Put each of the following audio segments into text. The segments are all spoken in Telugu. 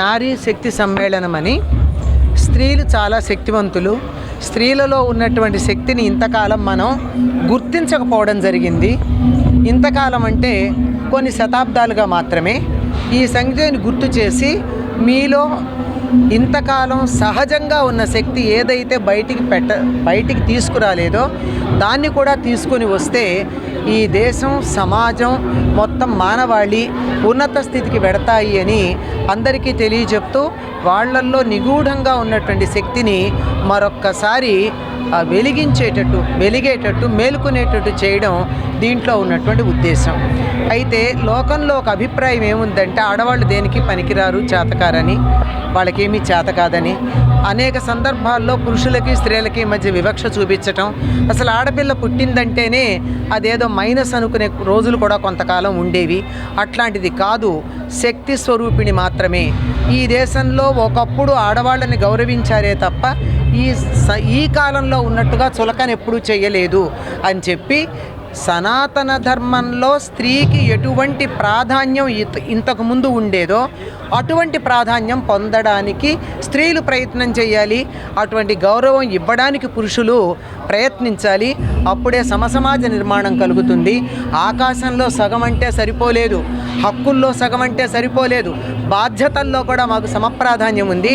నారీ శక్తి సమ్మేళనం అని స్త్రీలు చాలా శక్తివంతులు. స్త్రీలలో ఉన్నటువంటి శక్తిని ఇంతకాలం మనం గుర్తించకపోవడం జరిగింది. ఇంతకాలం అంటే కొన్ని శతాబ్దాలుగా మాత్రమే ఈ సంగతిని గుర్తు చేసి మీలో ఇంతకాలం సహజంగా ఉన్న శక్తి ఏదైతే బయటికి పెట్ట బయటికి తీసుకురాలేదో దాన్ని కూడా తీసుకొని వస్తే ఈ దేశం సమాజం మొత్తం మానవాళి ఉన్నత స్థితికి వెడతాయి అని అందరికీ తెలియజెప్తూ వాళ్ళల్లో నిగూఢంగా ఉన్నటువంటి శక్తిని మరొక్కసారి వెలిగించేటట్టు వెలిగేటట్టు మేలుకునేటట్టు చేయడం దీంట్లో ఉన్నటువంటి ఉద్దేశం. అయితే లోకంలో ఒక అభిప్రాయం ఏముందంటే ఆడవాళ్ళు దేనికి పనికిరారు చేతకారని వాళ్ళకేమీ చేత కాదని అనేక సందర్భాల్లో పురుషులకి స్త్రీలకి మధ్య వివక్ష చూపించటం. అసలు ఆడపిల్ల పుట్టిందంటేనే అదేదో మైనస్ అనుకునే రోజులు కూడా కొంతకాలం ఉండేవి. అట్లాంటిది కాదు శక్తి స్వరూపిణి మాత్రమే. ఈ దేశంలో ఒకప్పుడు ఆడవాళ్ళని గౌరవించారే తప్ప ఈ స- ఈ కాలంలో ఉన్నట్టుగా చులకన ఎప్పుడూ చేయలేదు అని చెప్పి సనాతన ధర్మంలో స్త్రీకి ఎటువంటి ప్రాధాన్యం ఇంతకుముందు ఇంతకు ముందు ఉండేదో అటువంటి ప్రాధాన్యం పొందడానికి స్త్రీలు ప్రయత్నం చేయాలి అటువంటి గౌరవం ఇవ్వడానికి పురుషులు ప్రయత్నించాలి. అప్పుడే సమసమాజ నిర్మాణం కలుగుతుంది. ఆకాశంలో సగం అంటే సరిపోలేదు హక్కుల్లో సగం అంటే సరిపోలేదు బాధ్యతల్లో కూడా మాకు సమప్రాధాన్యం ఉంది.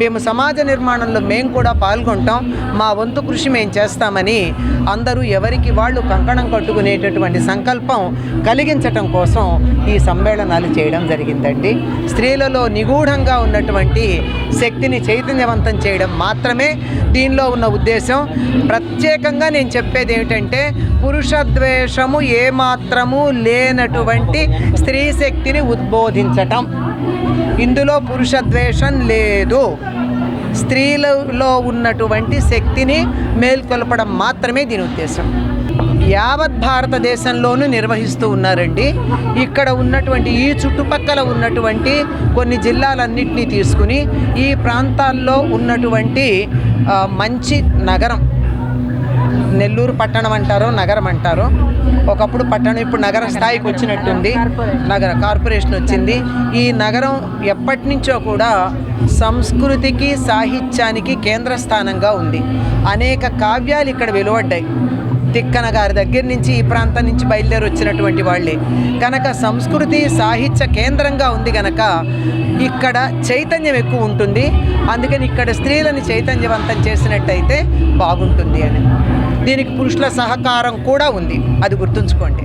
మేము సమాజ నిర్మాణంలో మేము కూడా పాల్గొంటాం. మా వంతు కృషి మేము చేస్తామని అందరూ ఎవరికి వాళ్ళు కంకణం కట్టుకునేటటువంటి సంకల్పం కలిగించటం కోసం ఈ సమ్మేళనాలు చేయడం జరిగిందండి. స్త్రీలలో నిగూఢంగా ఉన్నటువంటి శక్తిని చైతన్యవంతం చేయడం మాత్రమే దీనిలో ఉన్న ఉద్దేశం. ప్రత్యేకంగా నేను చెప్పేది ఏమిటంటే పురుషద్వేషము ఏమాత్రము లేనటువంటి స్త్రీ శక్తిని ఉద్బోధించటం. ఇందులో పురుషద్వేషం లేదు. స్త్రీలలో ఉన్నటువంటి శక్తిని మేల్కొల్పడం మాత్రమే దీని ఉద్దేశం. యావత్ భారతదేశంలోనూ నిర్వహిస్తూ ఉన్నారండి. ఇక్కడ ఉన్నటువంటి ఈ చుట్టుపక్కల ఉన్నటువంటి కొన్ని జిల్లాలన్నింటినీ తీసుకుని ఈ ప్రాంతాల్లో ఉన్నటువంటి మంచి నగరం నెల్లూరు పట్టణం అంటారు నగరం అంటారు. ఒకప్పుడు పట్టణం ఇప్పుడు నగర స్థాయికి వచ్చినట్టుంది. నగర కార్పొరేషన్ వచ్చింది. ఈ నగరం ఎప్పటి నుంచో కూడా సంస్కృతికి సాహిత్యానికి కేంద్ర స్థానంగా ఉంది. అనేక కావ్యాలు ఇక్కడ వెలువడ్డాయి. తిక్కన గారి దగ్గర నుంచి ఈ ప్రాంతం నుంచి బయలుదేరి వచ్చినటువంటి వాళ్ళే. కనుక సంస్కృతి సాహిత్య కేంద్రంగా ఉంది కనుక ఇక్కడ చైతన్యం ఎక్కువ ఉంటుంది. అందుకని ఇక్కడ స్త్రీలని చైతన్యవంతం చేసినట్టయితే బాగుంటుంది అని. దీనికి పురుషుల సహకారం కూడా ఉంది. అది గుర్తుంచుకోండి.